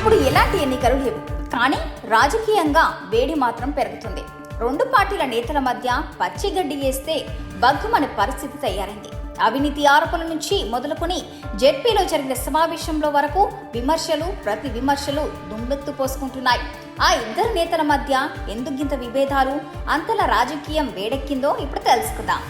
ఇప్పుడు ఎలాంటి ఎన్నికలు లేవు. కానీ రాజకీయంగా వేడి మాత్రం పెరుగుతుంది. రెండు పార్టీల నేతల మధ్య పచ్చిగడ్డి వేస్తే బగ్గుమని పరిస్థితి తయారైంది. అవినీతి ఆరోపణల నుంచి మొదలుకొని జెడ్పీలో జరిగిన సమావేశంలో వరకు విమర్శలు ప్రతి విమర్శలు దుమ్మెత్తు పోసుకుంటున్నాయి. ఆ ఇద్దరు నేతల మధ్య ఎందుకింత విభేదాలు? అంతలా రాజకీయం వేడెక్కిందో ఇప్పుడు తెలుసుకుందాం.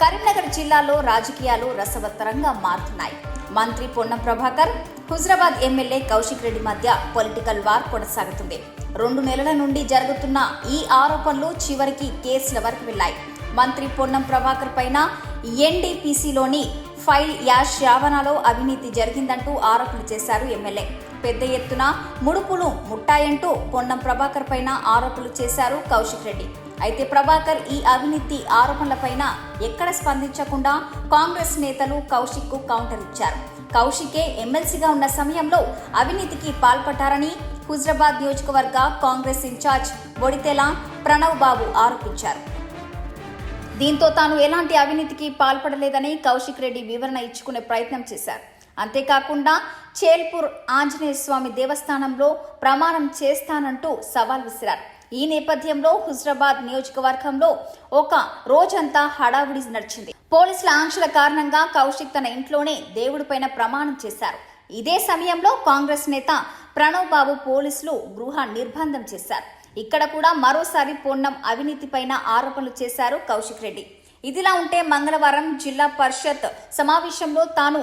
కరీంనగర్ జిల్లాలో రాజకీయాలు రసవత్తరంగా మారుతున్నాయి. మంత్రి పొన్నం ప్రభాకర్ హుజరాబాద్ ఎమ్మెల్యే కౌశిక్ రెడ్డి మధ్య పొలిటికల్ వార్ కొనసాగుతుంది. రెండు నెలల నుండి జరుగుతున్న ఈ ఆరోపణలు చివరికి కేసుల వరకు వెళ్ళాయి. మంత్రి పొన్నం ప్రభాకర్ పైన ఎన్డీపీసీలోని ఫైల్ యాష్ యావనాలో అవినీతి జరిగిందంటూ ఆరోపణలు చేశారు ఎమ్మెల్యే. పెద్ద ఎత్తున ముడుపులు ముట్టాయంటూ పొన్నం ప్రభాకర్ పైన ఆరోపణలు చేశారు కౌశిక్ రెడ్డి. అయితే ప్రభాకర్ ఈ అవినీతి ఆరోపణలపైన ఎక్కడ స్పందించకుండా కాంగ్రెస్ నేతలు కౌశిక్కు కౌంటర్ ఇచ్చారు. కౌశికే ఎమ్మెల్సీగా ఉన్న సమయంలో అవినీతికి పాల్పడ్డారని హుజరాబాద్ నియోజకవర్గ కాంగ్రెస్ ఇన్ఛార్జ్ బొడితెల ప్రణవ్ బాబు ఆరోపించారు. దీంతో తాను ఎలాంటి అవినీతికి పాల్పడలేదని కౌశిక్ రెడ్డి వివరణ ఇచ్చుకునే ప్రయత్నం చేశారు. అంతేకాకుండా చేల్పూర్ ఆంజనేయ స్వామి దేవస్థానంలో ప్రమాణం చేస్తానంటూ సవాల్ విసిరారు. ఈ నేపథ్యంలో హుజరాబాద్ నియోజకవర్గంలో ఒక రోజంతా హడావుడి నడిచింది. పోలీసుల ఆంక్షల కారణంగా కౌశిక్ తన ఇంట్లోనే దేవుడిపైన ప్రమాణం చేశారు. ఇదే సమయంలో కాంగ్రెస్ నేత ప్రణవ్ బాబు పోలీసులు గృహ నిర్బంధం చేశారు. ఇక్కడ కూడా మరోసారి పొన్నం అవినీతిపైన ఆరోపణలు చేశారు కౌశిక్ రెడ్డి. ఇదిలా ఉంటే మంగళవారం జిల్లా పరిషత్ సమావేశంలో తాను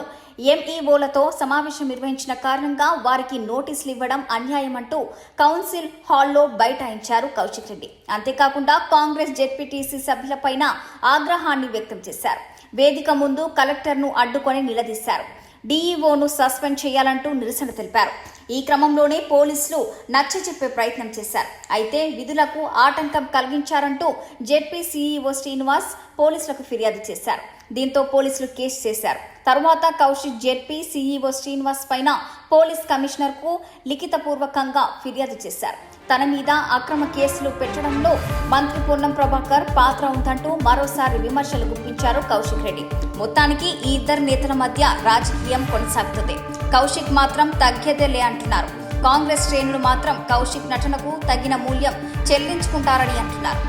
ఎంఈఓలతో సమావేశం నిర్వహించిన కారణంగా వారికి నోటీసులు ఇవ్వడం అన్యాయమంటూ కౌన్సిల్ హాల్లో బైఠాయించారు కౌశిక్ రెడ్డి. అంతేకాకుండా కాంగ్రెస్ జెడ్పీటీసీ సభ్యులపైన ఆగ్రహాన్ని వ్యక్తం చేశారు. వేదిక ముందు కలెక్టర్ను అడ్డుకొని నిలదీశారు. డీఈఓను సస్పెండ్ చేయాలంటూ నిరసన తెలిపారు. ఈ క్రమంలోనే పోలీసులు నచ్చ చెప్పే ప్రయత్నం చేశారు. అయితే విధులకు ఆటంకం కలిగించారంటూ జెడ్పీ సీఈఓ శ్రీనివాస్ పోలీసులకు ఫిర్యాదు చేశారు. దీంతో పోలీసులు కేసు చేశారు. తరువాత కౌశిక్ జెడ్పీ సీఈఓ శ్రీనివాస్ పైన పోలీస్ కమిషనర్కు లిఖితపూర్వకంగా ఫిర్యాదు చేశారు. తన మీద అక్రమ కేసులు పెట్టడంలో మంత్రి పొన్నం ప్రభాకర్ పాత్ర ఉందంటూ మరోసారి విమర్శలు గుప్పించారు కౌశిక్ రెడ్డి. మొత్తానికి ఈ ఇద్దరు నేతల మధ్య రాజకీయం కొనసాగుతుంది. కౌశిక్ మాత్రం తగ్గేదేలే అంటున్నారు. కాంగ్రెస్ శ్రేణులు మాత్రం కౌశిక్ నటనకు తగిన మూల్యం చెల్లించుకుంటారని అంటున్నారు.